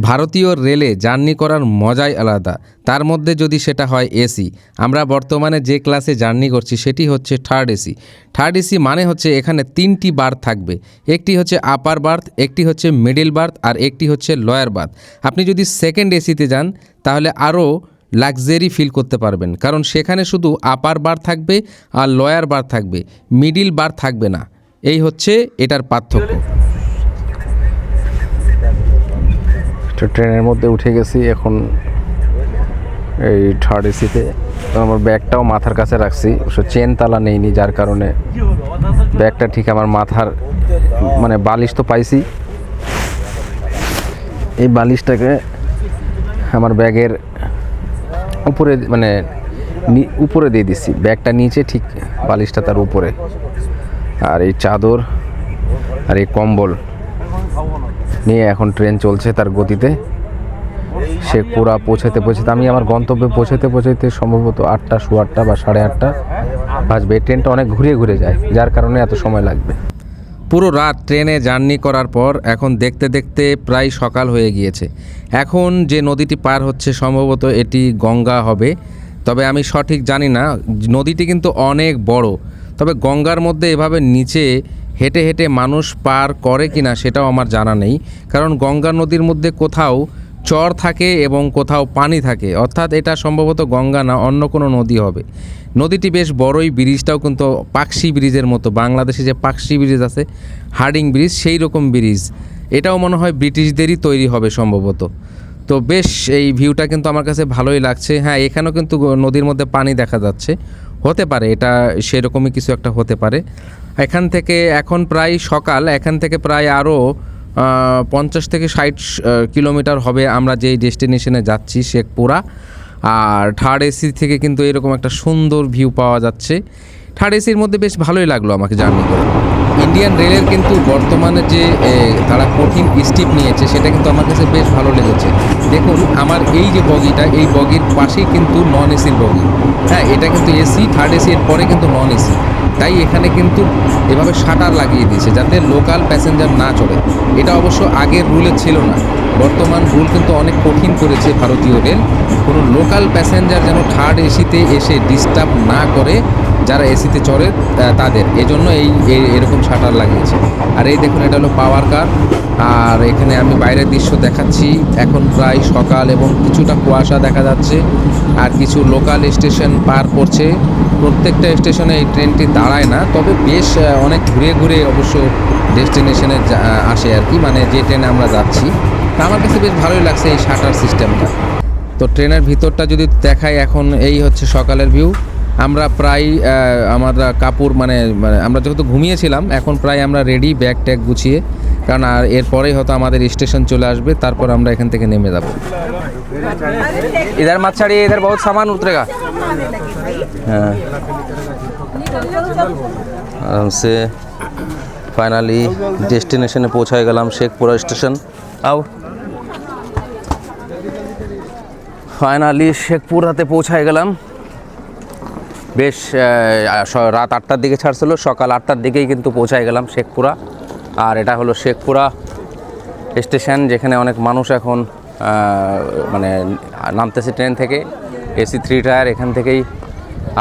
ভারতীয় রেলে জার্নি করার মজাই আলাদা। তার মধ্যে যদি সেটা হয় এসি। আমরা বর্তমানে যে ক্লাসে জার্নি করছি সেটি হচ্ছে থার্ড এসি। থার্ড এসি মানে হচ্ছে এখানে তিনটি বার্থ থাকবে। একটি হচ্ছে আপার বার্থ, একটি হচ্ছে মিডিল বার্থ আর একটি হচ্ছে লয়ার বার্থ। আপনি যদি সেকেন্ড এসিতে যান, তাহলে আরও লাক্সারি ফিল করতে পারবেন। কারণ সেখানে শুধু আপার বার থাকবে আর লয়ার বার থাকবে। মিডিল বার থাকবে না। এই হচ্ছে এটার পার্থক্য। তো ট্রেনের মধ্যে উঠে গেছি, এখন এই থার্ড এসিতে আমার ব্যাগটাও মাথার কাছে রাখছি, অবশ্য চেন তালা নেইনি যার কারণে ব্যাগটা ঠিক আমার মাথার মানে বালিশ তো পাইছি। এই বালিশটাকে আমার ব্যাগের উপরে মানে উপরে দিয়ে দিচ্ছি। ব্যাগটা নিচে, ঠিক বালিশটা তার উপরে। আর এই চাদর আর এই কম্বল। নিয়ে এখন ট্রেন চলছে তার গতিতে। শেখপুরা পৌঁছাতে পৌঁছাতে আমি আমার গন্তব্যে পৌঁছাতে পৌঁছাতে সম্ভবত আটটা শো আটটা বা সাড়ে আটটা বাজবে। ট্রেনটা অনেক ঘুরিয়ে ঘুরে যায়, যার কারণে এত সময় লাগবে। পুরো রাত ট্রেনে জার্নি করার পর এখন দেখতে দেখতে প্রায় সকাল হয়ে গিয়েছে। এখন যে নদীটি পার হচ্ছে সম্ভবত এটি গঙ্গা হবে। তবে আমি সঠিক জানি না, নদীটি কিন্তু অনেক বড়। তবে গঙ্গার মধ্যে এভাবে নিচে হেঁটে হেঁটে মানুষ পার করে কিনা সেটাও আমার জানা নেই। কারণ গঙ্গা নদীর মধ্যে কোথাও চর থাকে এবং কোথাও পানি থাকে। অর্থাৎ এটা সম্ভবত গঙ্গা না, অন্য কোনো নদী হবে। নদীটি বেশ বড়ই, ব্রিজটাও কিন্তু পাকশি ব্রিজের মতো। বাংলাদেশে যে পাকশি ব্রিজ আছে, হার্ডিং ব্রিজ সেই রকম ব্রিজ। এটাও মনে হয় ব্রিটিশদেরই তৈরি হবে সম্ভবত। তো বেশ, এই ভিউটা কিন্তু আমার কাছে ভালোই লাগছে। হ্যাঁ এখানেও কিন্তু নদীর মধ্যে পানি দেখা যাচ্ছে। হতে পারে, এটা সেরকমই কিছু একটা হতে পারে। এখান থেকে এখন প্রায় সকাল, এখান থেকে প্রায় আরও পঞ্চাশ থেকে ষাট কিলোমিটার হবে আমরা যেই ডেস্টিনেশনে যাচ্ছি শেখপুরা। আর থার্ড এসি থেকে কিন্তু এরকম একটা সুন্দর ভিউ পাওয়া যাচ্ছে। থার্ড এসির মধ্যে বেশ ভালোই লাগল আমাকে জার্নি করে। ইন্ডিয়ান রেলের কিন্তু বর্তমানে যে তারা কঠিন স্টিপ নিয়েছে, সেটা কিন্তু আমার কাছে বেশ ভালো লেগেছে। দেখুন, আমার এই যে বগিটা, এই বগির পাশেই কিন্তু নন এসির বগি। হ্যাঁ এটা কিন্তু এসি থার্ড এসি এর পরে কিন্তু নন এসি তাই এখানে কিন্তু এভাবে শাটার লাগিয়ে দিয়েছে, যাতে লোকাল প্যাসেঞ্জার না চলে এটা অবশ্য আগের রুলে ছিল না। বর্তমান রুল কিন্তু অনেক কঠিন করেছে ভারতীয় রেল কোনো লোকাল প্যাসেঞ্জার যেন থার্ড এসিতে এসে ডিস্টার্ব না করে যারা এসিতে চড়ে তাদের। এজন্য এই এরকম শাটার লাগিয়েছে। আর এই দেখুন, এটা হলো পাওয়ার কার। আর এখানে আমি বাইরের দৃশ্য দেখাচ্ছি। এখন প্রায় সকাল এবং কিছুটা কুয়াশা দেখা যাচ্ছে। আর কিছু লোকাল স্টেশন পার করছে। প্রত্যেকটা স্টেশনে এই ট্রেনটি দাঁড়ায় না। তবে বেশ অনেক ঘুরে ঘুরে অবশ্য ডেস্টিনেশনে আসে আর কি। মানে যে ট্রেনে আমরা যাচ্ছি। তা আমার কাছে বেশ ভালোই লাগছে এই শাটার সিস্টেমটা। তো ট্রেনের ভিতরটা যদি দেখাই, এখন এই হচ্ছে সকালের ভিউ আমরা প্রায় আমরা কাপড় মানে, মানে আমরা যেহেতু ঘুমিয়েছিলাম, এখন প্রায় আমরা রেডি ব্যাগ ট্যাগ গুছিয়ে, কারণ আর এরপরেই হয়তো আমাদের স্টেশন চলে আসবে, তারপর আমরা এখান থেকে নেমে যাব। ইধার মাছ ছাড়িয়ে এদের বহুত সামান উতরেগা হ্যাঁ আরামসে ফাইনালি ডেস্টিনেশনে পৌঁছায় গেলাম শেখপুরা স্টেশন আও ফাইনালি শেখপুরাতে পৌঁছায় গেলাম। বেশ রাত আটটার দিকে ছাড়ছিল, সকাল আটটার দিকেই কিন্তু পৌঁছায় গেলাম শেখপুরা। আর এটা হলো শেখপুরা স্টেশন, যেখানে অনেক মানুষ এখন মানে নামতেছে ট্রেন থেকে। এসি থ্রি টায়ার এখান থেকেই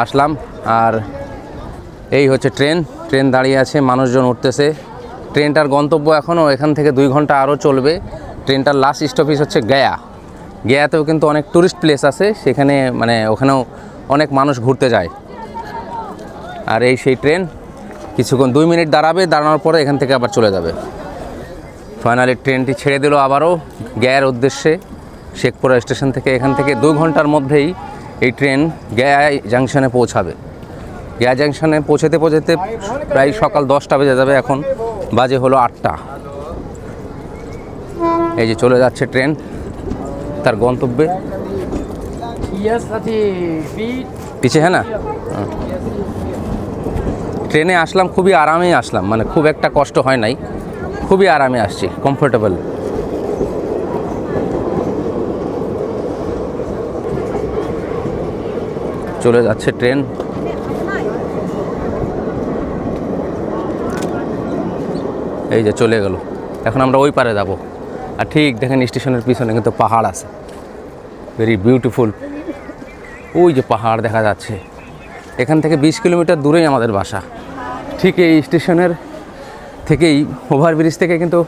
আসলাম। আর এই হচ্ছে ট্রেন ট্রেন দাঁড়িয়ে আছে, মানুষজন উঠতেছে। ট্রেনটার গন্তব্য এখনও এখান থেকে দুই ঘণ্টা আরও চলবে। ট্রেনটার লাস্ট স্টপেজ হচ্ছে গয়া। গয়াতেও কিন্তু অনেক ট্যুরিস্ট প্লেস আছে, সেখানে মানে ওখানেও অনেক মানুষ ঘুরতে যায়। আর এই সেই ট্রেন কিছুক্ষণ দুই মিনিট দাঁড়াবে, দাঁড়ানোর পরে এখান থেকে আবার চলে যাবে। ফাইনালি ট্রেনটি ছেড়ে দিল আবারও গয়ার উদ্দেশ্যে। শেখপুরা স্টেশন থেকে এখান থেকে দু ঘণ্টার মধ্যেই এই ট্রেন গয়া জাংশনে পৌঁছাবে। গয়া জাংশনে পৌঁছাতে পৌঁছাতে প্রায় সকাল দশটা বেজে যাবে এখন, বাজে হলো আটটা। এই যে চলে যাচ্ছে ট্রেন তার গন্তব্যে। পিছে হ্যাঁ না? হ্যাঁ। ট্রেনে আসলাম খুবই আরামেই আসলাম। মানে খুব একটা কষ্ট হয় নাই। খুবই আরামে আসছি কমফোর্টেবল চলে যাচ্ছে ট্রেন। এই যে চলে গেল। এখন আমরা ওই পারে যাব। আর ঠিক দেখেন স্টেশনের পিছনে কিন্তু পাহাড় আছে। ভেরি বিউটিফুল ওই যে পাহাড় দেখা যাচ্ছে। এখান থেকে বিশ কিলোমিটার দূরেই আমাদের বাসা। ঠিক এই স্টেশনের থেকেই ওভারব্রিজ থেকে কিন্তু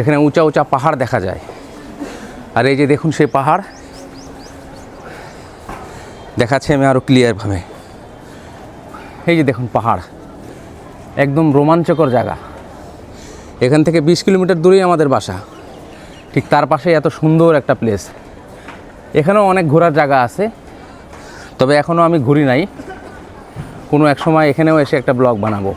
এখানে উঁচা উঁচা পাহাড় দেখা যায়। আর এই যে দেখুন সেই পাহাড়। দেখাচ্ছে আমি আরও ক্লিয়ারভাবে এই যে দেখুন পাহাড়। একদম রোমাঞ্চকর জায়গা। এখান থেকে বিশ কিলোমিটার দূরেই আমাদের বাসা। ঠিক তার পাশে এত সুন্দর একটা প্লেস এখানেও অনেক ঘোরার জায়গা আছে, তবে এখনও আমি ঘুরি নাই। কোনো এক সময় এখানেও এসে একটা ব্লগ বানাবো।